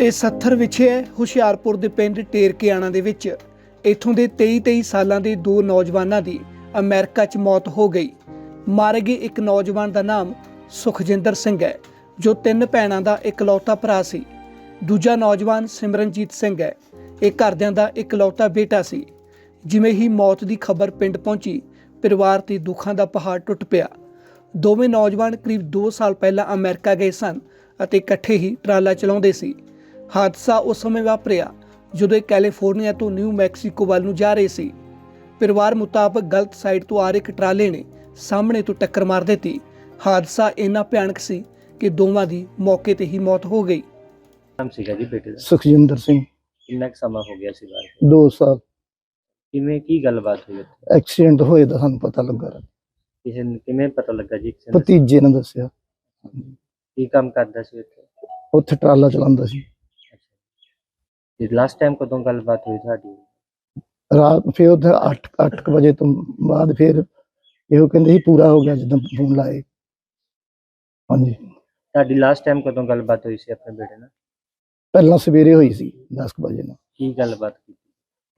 ਇਹ 70 ਵਿਛੇ ਹੈ ਹੁਸ਼ਿਆਰਪੁਰ ਦੇ ਪਿੰਡ ਟੇਰਕਿਆਣਾ ਦੇ ਵਿੱਚ। ਇਥੋਂ ਦੇ 23-23 ਸਾਲਾਂ ਦੇ ਦੋ ਨੌਜਵਾਨਾਂ ਦੀ ਅਮਰੀਕਾ 'ਚ ਮੌਤ ਹੋ ਗਈ। ਮਾਰੇ ਗਏ ਇੱਕ ਨੌਜਵਾਨ ਦਾ ਨਾਮ ਸੁਖਜਿੰਦਰ ਸਿੰਘ ਹੈ, ਜੋ ਤਿੰਨ ਭੈਣਾਂ ਦਾ ਇਕਲੌਤਾ ਭਰਾ ਸੀ। ਦੂਜਾ ਨੌਜਵਾਨ ਸਿਮਰਨਜੀਤ ਸਿੰਘ ਹੈ, ਇਹ ਘਰਦਿਆਂ ਦਾ ਇਕਲੌਤਾ ਬੇਟਾ ਸੀ। ਜਿਵੇਂ ਹੀ ਮੌਤ ਦੀ ਖਬਰ ਪਿੰਡ ਪਹੁੰਚੀ, ਪਰਿਵਾਰ ਤੇ ਦੁੱਖਾਂ ਦਾ ਪਹਾੜ ਟੁੱਟ ਪਿਆ। ਦੋਵੇਂ ਨੌਜਵਾਨ ਕਰੀਬ 2 ਸਾਲ ਪਹਿਲਾਂ ਅਮਰੀਕਾ ਗਏ ਸਨ ਅਤੇ ਇਕੱਠੇ ਹੀ ਟਰਾਲਾ ਚਲਾਉਂਦੇ ਸੀ। ਹਾਦਸਾ ਉਸ ਸਮੇਂ ਵਾਪਰਿਆ ਜਦੋਂ ਇਹ ਕੈਲੀਫੋਰਨੀਆ ਤੋਂ ਨਿਊ ਮੈਕਸੀਕੋ ਵੱਲ ਨੂੰ ਜਾ ਰਹੇ ਸੀ। ਪਰਿਵਾਰ ਮੁਤਾਬਕ ਗਲਤ ਸਾਈਡ ਤੋਂ ਆ ਰਹੇ ਇੱਕ ਟਰਾਲੇ ਨੇ ਸਾਹਮਣੇ ਤੋਂ ਟੱਕਰ ਮਾਰ ਦਿੱਤੀ। ਹਾਦਸਾ ਇੰਨਾ ਭਿਆਨਕ ਸੀ ਕਿ ਦੋਵਾਂ ਦੀ ਮੌਕੇ ਤੇ ਹੀ ਮੌਤ ਹੋ ਗਈ। ਨਾਮ ਸੀਗਾ ਜੀ ਬੇਟੇ ਦਾ? ਸੁਖਜਿੰਦਰ ਸਿੰਘ। ਕਿੰਨਾ ਕੁ ਸਮਾਂ ਹੋ ਗਿਆ ਸੀ ਬਾਹਰ? 2 ਸਾਲ। ਕਿਵੇਂ ਕੀ ਗੱਲਬਾਤ ਹੋਈ ਉੱਥੇ? ਐਕਸੀਡੈਂਟ ਹੋਏ ਦਾ ਸਾਨੂੰ ਪਤਾ ਲੱਗਾ। ਕਿਸੇ ਨੂੰ ਕਿਵੇਂ ਪਤਾ ਲੱਗਾ ਜੀ? ਕਿਸੇ ਨੂੰ ਭਤੀਜੇ ਨੇ ਦੱਸਿਆ। ਕੀ ਕੰਮ ਕਰਦਾ ਸੀ ਉੱਥੇ? ਉੱਥੇ ਟਰਾਲਾ ਚਲਾਉਂਦਾ ਸੀ। ਤੇ ਲਾਸਟ ਟਾਈਮ ਕਦੋਂ ਗੱਲਬਾਤ ਹੋਈ ਤੁਹਾਡੀ? ਰਾਤ ਫਿਰ ਉੱਥੇ 8 8 ਵਜੇ ਤੋਂ ਬਾਅਦ ਫਿਰ ਇਹੋ ਕਹਿੰਦੇ ਸੀ ਪੂਰਾ ਹੋ ਗਿਆ ਜਦੋਂ ਫੋਨ ਲਾਏ। ਹਾਂਜੀ। ਤੁਹਾਡੀ ਲਾਸਟ ਟਾਈਮ ਕਦੋਂ ਗੱਲਬਾਤ ਹੋਈ ਸੀ ਆਪਣੇ ਬੇਟੇ ਨਾਲ? ਪਹਿਲਾਂ ਸਵੇਰੇ ਹੋਈ ਸੀ 10 ਵਜੇ ਨੂੰ ਕੀ ਗੱਲਬਾਤ ਕੀਤੀ?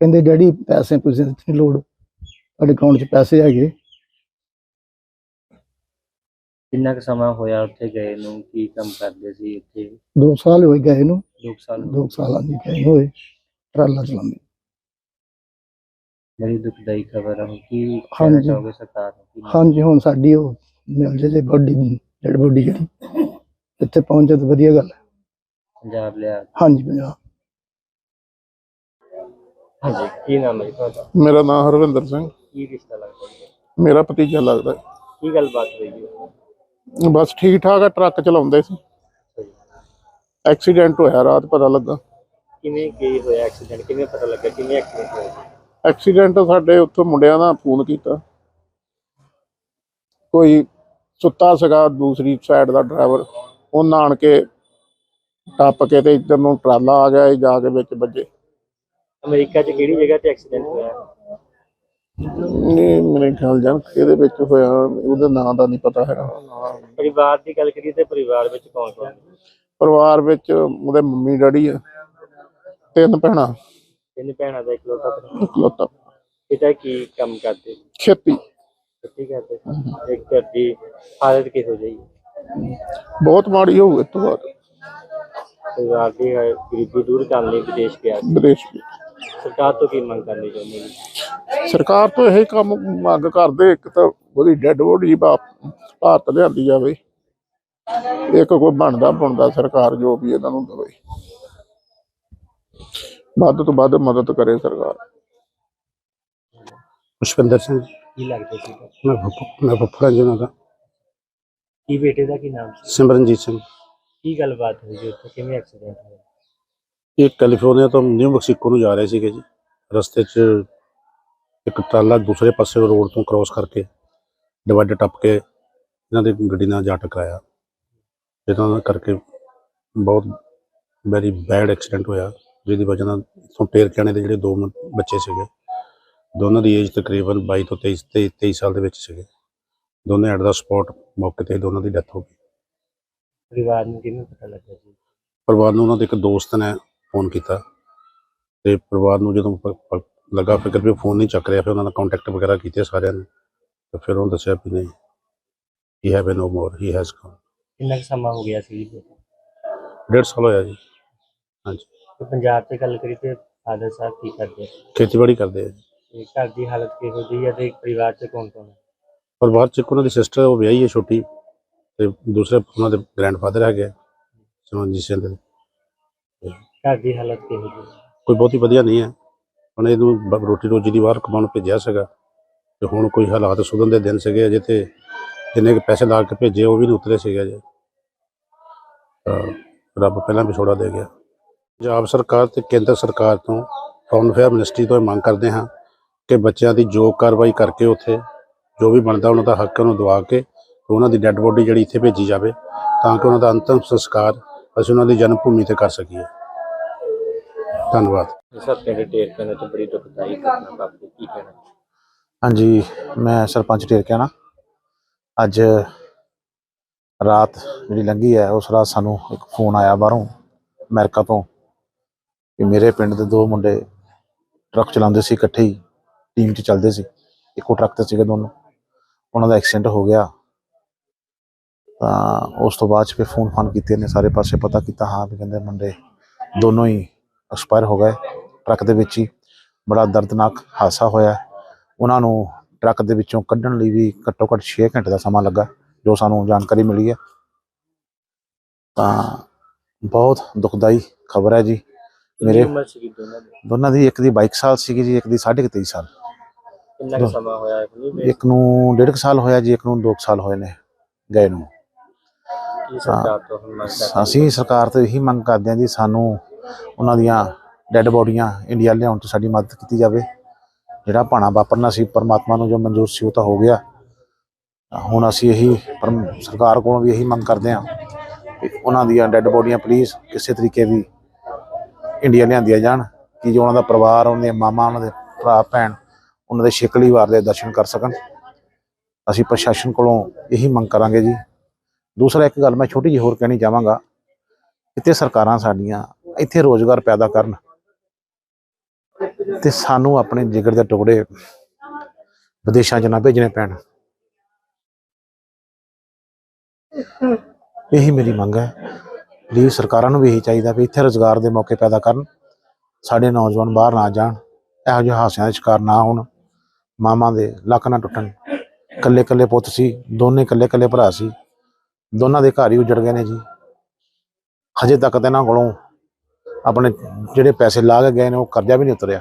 ਕਹਿੰਦੇ ਡੈਡੀ ਪੈਸੇ ਪੂਸੇ ਦੀ ਨਹੀਂ ਲੋੜ ਤੁਹਾਡੇ ਅਕਾਊਂਟ 'ਚ ਪੈਸੇ ਹੈਗੇ। ਕਿੰਨਾ ਕੁ ਸਮਾਂ ਹੋਇਆ ਉੱਥੇ ਗਏ ਨੂੰ? ਕੀ ਕੰਮ ਕਰਦੇ ਸੀ ਉੱਥੇ 2 ਸਾਲ ਹੋਏ ਗਏ ਨੂੰ। ਦੋ ਕੁ ਸਾਲ 2 ਸਾਲਾਂ ਦੀ ਗਏ ਹੋਏ। ਟਰਾਲਾ ਚਲਾਉਂਦੇ। ਬੜੀ ਦੁਖਦਾਈ ਖਬਰ ਹੈ ਕੀ ਹਾਂਜੀ। ਚਾਹੋਗੇ ਸਰਕਾਰ ਨੂੰ? ਹਾਂਜੀ ਹੁਣ ਸਾਡੀ ਉਹ ਮਿਲ ਜੇ ਜੇ ਬੋਡੀ ਡੈਡ ਬੋਡੀ ਜਿਹੜੀ ਇੱਥੇ ਪਹੁੰਚ ਤਾਂ ਵਧੀਆ ਗੱਲ ਹੈ। ਪੰਜਾਬ ਲਿਆ। ਹਾਂਜੀ ਪੰਜਾਬ। ਹਾਂਜੀ ਕੀ ਨਾਮ ਹੈ ਤੁਹਾਡਾ? ਮੇਰਾ ਨਾਮ ਹਰਵਿੰਦਰ ਸਿੰਘ। ਕੀ ਰਿਸ਼ਤਾ ਲੱਗਦਾ ਮੇਰਾ ਭਤੀਜਾ ਲੱਗਦਾ। ਕੀ ਗੱਲਬਾਤ ਹੋਈ ਜੀ? ਬਸ ਠੀਕ ਠਾਕ ਆ ਟਰੱਕ ਚਲਾਉਂਦੇ ਸੀ। ਐਕਸੀਡੈਂਟ ਹੋਇਆ ਰਾਤ ਪਤਾ ਲੱਗਾ। ਕਿਵੇਂ ਕੀ ਹੋਇਆ ਐਕਸੀਡੈਂਟ? ਕਿਵੇਂ ਪਤਾ ਲੱਗਾ? ਕਿਵੇਂ ਐਕਸੀਡੈਂਟ ਹੋਇਆ? ਐਕਸੀਡੈਂਟ ਸਾਡੇ ਉੱਥੋਂ ਮੁੰਡਿਆਂ ਦਾ ਫੋਨ ਕੀਤਾ। ਕੋਈ ਸੁੱਤਾ ਸੀਗਾ ਦੂਸਰੀ ਸਾਈਡ ਦਾ ਡਰਾਈਵਰ ਉਹਨਾਂ ਆਣ ਕੇ ਟੱਪ ਕੇ ਤੇ ਇੱਧਰ ਨੂੰ ਟਰਾਲਾ ਆ ਗਿਆ ਇਹ ਜਾ ਕੇ ਵਿੱਚ ਵੱਜੇ। ਅਮਰੀਕਾ 'ਚ ਕਿਹੜੀ ਜਗ੍ਹਾ ਤੇ ਐਕਸੀਡੈਂਟ ਹੋਇਆ? ਇਹ ਮੇਰੇ ਖਿਆਲ ਜਾਨ ਇਹਦੇ ਵਿੱਚ ਹੋਇਆ ਉਹਦੇ ਨਾਂ ਦਾ ਨਹੀਂ ਪਤਾ ਹੈਗਾ। ਪਰਿਵਾਰ ਦੀ ਗੱਲ ਕਰੀਏ ਤੇ ਪਰਿਵਾਰ ਵਿੱਚ ਕੌਣ ਕੌਣ? ਪਰਿਵਾਰ ਵਿੱਚ ਉਹਦੇ ਮੰਮੀ ਡੈਡੀ ਆ ਤਿੰਨ ਭੈਣਾਂ। ਤਿੰਨ ਭੈਣਾਂ ਦਾ ਇਕਲੌਤਾ ਭਰਾ ਇਕਲੌਤਾ ਪਿਤਾ ਕੀ ਕੰਮ ਕਰਦੇ? ਖੇਤੀ। ਖੇਤੀ ਕਰਦੇ। ਇੱਕ ਘਰ ਦੀ ਹਾਲਤ ਕਿਹੋ ਜਿਹੀ? ਬਹੁਤ ਮਾੜੀ ਹੋਊ ਇਸ ਤੋਂ ਬਾਅਦ। ਪਰਿਵਾਰ ਦੀ ਹੈ, ਗਰੀਬੀ ਦੂਰ ਕਰਨ ਲਈ ਵਿਦੇਸ਼ ਗਿਆ ਵਿਦੇਸ਼ ਸਰਕਾਰ ਤੋਂ ਕੀ ਮੰਗ ਕਰਨੀ ਚਾਹੁੰਦੇ ਨੇ ਸਰਕਾਰ ਤੋਂ ਇਹ ਕੰਮ ਮੰਗ ਕਰਦੇ ਇੱਕ ਤਾਂ ਉਹਦੀ ਡੈੱਡ ਬੋਡੀ ਭਾਰਤ ਲਿਆਂਦੀ ਜਾਵੇ। ਇੱਕ ਕੋਈ ਬਣਦਾ ਬਣਦਾ ਸਰਕਾਰ ਜੋ ਵੀ ਇਹਨਾਂ ਨੂੰ ਦੇਵੇ। ਵੱਧ ਤੋਂ ਵੱਧ ਮਦਦ ਕਰੇ ਸਰਕਾਰ। ਪੁਸ਼ਪਿੰਦਰ ਸਿੰਘ ਜੀ। ਕੀ ਲੱਗਦਾ ਸੀ? ਮੈਂ ਫੁੱਫ- ਮੈਂ ਫੁੱਫੜਾ ਜੀ ਉਹਨਾਂ ਦਾ। ਕੀ ਬੇਟੇ ਦਾ ਕੀ ਨਾਮ ਸੀ? ਸਿਮਰਨਜੀਤ ਸਿੰਘ। ਕੀ ਗੱਲਬਾਤ ਹੋਈ ਜੀ ਉੱਥੇ? ਕਿਵੇਂ ਐਕਸੀਡੈਂਟ ਹੋਇਆ? ਇਹ ਕੈਲੀਫੋਰਨੀਆ ਤੋਂ ਨਿਊ ਮੈਕਸੀਕੋ ਨੂੰ ਜਾ ਰਹੇ ਸੀਗੇ ਜੀ। ਰਸਤੇ 'ਚ ਇੱਕ ਟਰਾਲਾ ਦੂਸਰੇ ਪਾਸੇ ਰੋਡ ਤੋਂ ਕ੍ਰਾਸ ਕਰਕੇ ਡਿਵਾਈਡਰ ਟੱਪ ਕੇ ਇਹਨਾਂ ਦੀ ਗੱਡੀ ਨਾਲ ਜਾ ਟਕਰਾਇਆ। ਜਿਹਨਾਂ ਕਰਕੇ ਬਹੁਤ ਵੈਰੀ ਬੈਡ ਐਕਸੀਡੈਂਟ ਹੋਇਆ ਜਿਹਦੀ ਵਜ੍ਹਾ ਨਾਲ ਇੱਥੋਂ ਟੇਰ ਕਿਆਣੇ ਦੇ ਜਿਹੜੇ ਦੋ ਬੱਚੇ ਸੀਗੇ ਦੋਨਾਂ ਦੀ ਏਜ ਤਕਰੀਬਨ 22 ਤੋਂ 23 23 23 ਸਾਲ ਦੇ ਵਿੱਚ ਸੀਗੇ। ਦੋਨੇ ਐਟ ਦਾ ਸਪੌਟ ਮੌਕੇ ਤੇ ਦੋਨਾਂ ਦੀ ਡੈਥ ਹੋ ਗਈ। ਪਰਿਵਾਰ ਨੂੰ ਕਿਵੇਂ ਪਤਾ ਲੱਗਾ ਜੀ? ਪਰਿਵਾਰ ਨੂੰ ਉਹਨਾਂ ਦੇ ਇੱਕ ਦੋਸਤ ਨੇ ਫੋਨ ਕੀਤਾ। ਤੇ ਪਰਿਵਾਰ ਨੂੰ ਜਦੋਂ ਲੱਗਾ ਫਿਕਰ ਵੀ ਫੋਨ ਨਹੀਂ ਚੱਕ ਰਿਹਾ ਫਿਰ ਉਹਨਾਂ ਦਾ ਕੰਟੈਕਟ ਵਗੈਰਾ ਕੀਤੇ ਸਾਰਿਆਂ ਨੇ। ਤੇ ਫਿਰ ਉਹਨੂੰ ਦੱਸਿਆ ਵੀ ਨਹੀਂ he have no more he has gone ਕਿੰਨਾ ਕੁ ਸਮਾਂ ਹੋ ਗਿਆ ਸੀ? ਜੀ ਡੇਢ ਸਾਲ ਹੋਇਆ ਜੀ। ਹਾਂਜੀ। ਤੇ ਪੰਜਾਬ 'ਚ ਗੱਲ ਕਰੀ ਤੇ ਫਾਦਰ ਸਾਹਿਬ ਕੀ ਕਰਦੇ? ਖੇਤੀਬਾੜੀ ਕਰਦੇ ਆ ਜੀ। ਤੇ ਘਰ ਦੀ ਹਾਲਤ ਕਿਹੋ ਜਿਹੀ ਹੈ ਤੇ ਪਰਿਵਾਰ 'ਚ ਕੌਣ ਕੌਣ ਹੈ ਪਰਿਵਾਰ ਚ ਇੱਕ ਉਹਨਾਂ ਦੀ ਸਿਸਟਰ ਉਹ ਵਿਆਹੀ ਹੈ ਛੋਟੀ ਤੇ ਦੂਸਰੇ ਉਹਨਾਂ ਦੇ ਗ੍ਰੈਂਡਫਾਦਰ ਹੈਗੇ ਆ, ਸਿਮਰਨਜੀਤ ਸਿੰਘ ਦੇ। ਘਰ ਦੀ ਹਾਲਤ ਕਿਹੋ ਜਿਹੀ ਹੈ ਕੋਈ ਬਹੁਤੀ ਵਧੀਆ ਨਹੀਂ ਹੈ। ਹੁਣ ਇਹਨੂੰ ਬ- ਰੋਟੀ ਰੋਜੀ ਦੀ ਬਾਹਰ ਕਮਾਉਣ ਭੇਜਿਆ ਸੀਗਾ। ਤੇ ਹੁਣ ਕੋਈ ਹਾਲਾਤ ਸੁਧਰਨ ਦੇ ਦਿਨ ਸੀਗੇ ਅਜੇ ਤੇ ਜਿੰਨੇ ਕੁ ਪੈਸੇ ਲਾ ਕੇ ਭੇਜੇ ਉਹ ਵੀ ਨਹੀਂ ਉਤਰੇ ਸੀਗੇ ਅਜੇ। ਤਾਂ ਰੱਬ ਪਹਿਲਾਂ ਵਿਛੋੜਾ ਦੇ ਗਿਆ। ਪੰਜਾਬ ਸਰਕਾਰ ਤੇ ਕੇਂਦਰ ਸਰਕਾਰ ਤੋਂ ਫੌਰਨ ਅਫੇਅਰ ਮਿਨਿਸਟਰੀ ਤੋਂ ਇਹ ਮੰਗ ਕਰਦੇ ਹਾਂ ਕਿ ਬੱਚਿਆਂ ਦੀ ਜੋ ਕਾਰਵਾਈ ਕਰਕੇ ਉੱਥੇ ਜੋ ਵੀ ਬਣਦਾ ਉਹਨਾਂ ਦਾ ਹੱਕ ਉਹਨੂੰ ਦਵਾ ਕੇ ਉਹਨਾਂ ਦੀ ਡੈੱਡ ਬੋਡੀ ਜਿਹੜੀ ਇੱਥੇ ਭੇਜੀ ਜਾਵੇ ਤਾਂ ਕਿ ਉਹਨਾਂ ਦਾ ਅੰਤਿਮ ਸੰਸਕਾਰ ਅਸੀਂ ਉਹਨਾਂ ਦੀ ਜਨਮ ਭੂਮੀ ਤੇ ਕਰ ਸਕੀਏ। ਧੰਨਵਾਦ। ਸਰ ਪਿੰਡ ਟੇਰ ਪਿੰਡ 'ਚ ਬੜੀ ਦੁਖਦਾਈ ਘਟਨਾ ਵਾਪਰੀ ਕੀ ਕਹਿਣਾ? ਹਾਂਜੀ ਮੈਂ ਸਰਪੰਚ ਢੇਰਕਿਆ ਨਾ ਅੱਜ ਰਾਤ ਜਿਹੜੀ ਲੰਘੀ ਹੈ ਉਸ ਰਾਤ ਸਾਨੂੰ ਇੱਕ ਫੋਨ ਆਇਆ ਬਾਹਰੋਂ ਅਮਰੀਕਾ ਤੋਂ ਕਿ ਮੇਰੇ ਪਿੰਡ ਦੇ ਦੋ ਮੁੰਡੇ ਟਰੱਕ ਚਲਾਉਂਦੇ ਸੀ ਇਕੱਠੇ ਹੀ ਟੀਮ 'ਚ ਚੱਲਦੇ ਸੀ ਇੱਕੋ ਟਰੱਕ ਤੇ ਸੀਗੇ ਦੋਨੋਂ। ਉਹਨਾਂ ਦਾ ਐਕਸੀਡੈਂਟ ਹੋ ਗਿਆ। ਤਾਂ ਉਸ ਤੋਂ ਬਾਅਦ 'ਚ ਫਿਰ ਫੋਨ ਫਾਨ ਕੀਤੇ ਨੇ ਸਾਰੇ ਪਾਸੇ ਪਤਾ ਕੀਤਾ ਹਾਂ ਵੀ ਕਹਿੰਦੇ ਮੁੰਡੇ ਦੋਨੋਂ ਹੀ ਐਕਸਪਾਇਰ ਹੋ ਗਏ ਟਰੱਕ ਦੇ ਵਿੱਚ ਹੀ। ਬੜਾ ਦਰਦਨਾਕ ਹਾਦਸਾ ਹੋਇਆ। ਉਹਨਾਂ ਨੂੰ ਟਰੱਕ ਦੇ ਵਿੱਚੋਂ ਕੱਢਣ ਲਈ ਵੀ ਘੱਟੋ ਘੱਟ 6 ਘੰਟੇ ਦਾ ਸਮਾਂ ਲੱਗਾ ਜੋ ਸਾਨੂੰ ਜਾਣਕਾਰੀ ਮਿਲੀ ਹੈ। ਤਾਂ ਬਹੁਤ ਦੁਖਦਾਈ ਖਬਰ ਹੈ ਜੀ। ਮੇਰੇ ਦੋਨਾਂ ਦੀ? ਇੱਕ ਦੀ 22 ਸਾਲ ਸੀਗੀ ਜੀ ਇੱਕ ਦੀ 23.5 ਸਾਲ। ਕਿੰਨਾ ਸਮਾਂ ਹੋਇਆ ਇੱਕ ਨੂੰ ਇੱਕ ਨੂੰ ਡੇਢ ਕੁ ਸਾਲ ਹੋਇਆ ਜੀ ਇੱਕ ਨੂੰ 2 ਸਾਲ ਹੋਏ ਨੇ ਗਏ ਨੂੰ। ਅਸੀਂ ਸਰਕਾਰ ਤੋਂ ਇਹੀ ਮੰਗ ਕਰਦੇ ਹਾਂ ਜੀ ਸਾਨੂੰ ਉਹਨਾਂ ਦੀਆਂ ਡੈੱਡ ਬੋਡੀਆਂ ਇੰਡੀਆ ਲਿਆਉਣ 'ਚ ਸਾਡੀ ਮਦਦ ਕੀਤੀ ਜਾਵੇ। ਜਿਹੜਾ ਭਾਣਾ ਵਾਪਰਨਾ ਸੀ, ਪਰਮਾਤਮਾ ਨੂੰ ਜੋ ਮਨਜ਼ੂਰ ਸੀ ਉਹ ਤਾਂ ਹੋ ਗਿਆ। ਹੁਣ ਅਸੀਂ ਇਹੀ ਪਰਮ ਸਰਕਾਰ ਕੋਲੋਂ ਵੀ ਇਹੀ ਮੰਗ ਕਰਦੇ ਹਾਂ ਕਿ ਉਹਨਾਂ ਦੀਆਂ ਡੈੱਡ ਬੋਡੀਆਂ ਪਲੀਜ਼ ਕਿਸੇ ਤਰੀਕੇ ਵੀ ਇੰਡੀਆ ਲਿਆਂਦੀਆਂ ਜਾਣ, ਕਿ ਜੋ ਉਹਨਾਂ ਦਾ ਪਰਿਵਾਰ, ਉਹਨਾਂ ਦੇ ਮਾਮਾ, ਉਹਨਾਂ ਦੇ ਭਰਾ, ਭੈਣ, ਉਹਨਾਂ ਦੇ ਸ਼ਿਕਲੀ ਵਾਰ ਦੇ ਦਰਸ਼ਨ ਕਰ ਸਕਣ। ਅਸੀਂ ਪ੍ਰਸ਼ਾਸਨ ਕੋਲੋਂ ਇਹੀ ਮੰਗ ਕਰਾਂਗੇ ਜੀ। ਦੂਸਰਾ ਇੱਕ ਗੱਲ ਮੈਂ ਛੋਟੀ ਜਿਹੀ ਹੋਰ ਕਹਿਣੀ ਚਾਹਾਂਗਾ, ਕਿਤੇ ਸਰਕਾਰਾਂ ਸਾਡੀਆਂ ਇੱਥੇ ਰੋਜ਼ਗਾਰ ਪੈਦਾ ਕਰਨ ਤੇ ਸਾਨੂੰ ਆਪਣੇ ਜਿਗਰ ਦੇ ਟੁਕੜੇ ਵਿਦੇਸ਼ਾਂ 'ਚ ਨਾ ਭੇਜਣੇ ਪੈਣ। ਇਹੀ ਮੇਰੀ ਮੰਗ ਹੈ ਪਲੀਜ਼ ਸਰਕਾਰਾਂ ਨੂੰ ਵੀ ਇਹੀ ਚਾਹੀਦਾ ਵੀ ਇੱਥੇ ਰੋਜ਼ਗਾਰ ਦੇ ਮੌਕੇ ਪੈਦਾ ਕਰਨ, ਸਾਡੇ ਨੌਜਵਾਨ ਬਾਹਰ ਨਾ ਜਾਣ, ਇਹੋ ਜਿਹੇ ਹਾਸਿਆਂ ਦਾ ਸ਼ਿਕਾਰ ਨਾ ਹੋਣ ਮਾਮਾ ਦੇ ਲੱਕ ਨਾ ਟੁੱਟਣ। ਕੱਲੇ ਕੱਲੇ ਪੁੱਤ ਸੀ, ਦੋਨੇ ਕੱਲੇ ਕੱਲੇ ਭਰਾ ਸੀ, ਦੋਨਾਂ ਦੇ ਘਰ ਹੀ ਉਜੜ ਗਏ ਨੇ ਜੀ। ਹਜੇ ਤੱਕ ਤਾਂ ਇਹਨਾਂ ਕੋਲੋਂ ਆਪਣੇ ਜਿਹੜੇ ਪੈਸੇ ਲਾ ਕੇ ਗਏ ਨੇ ਉਹ ਕਰਜ਼ਾ ਵੀ ਨਹੀਂ ਉਤਰਿਆ।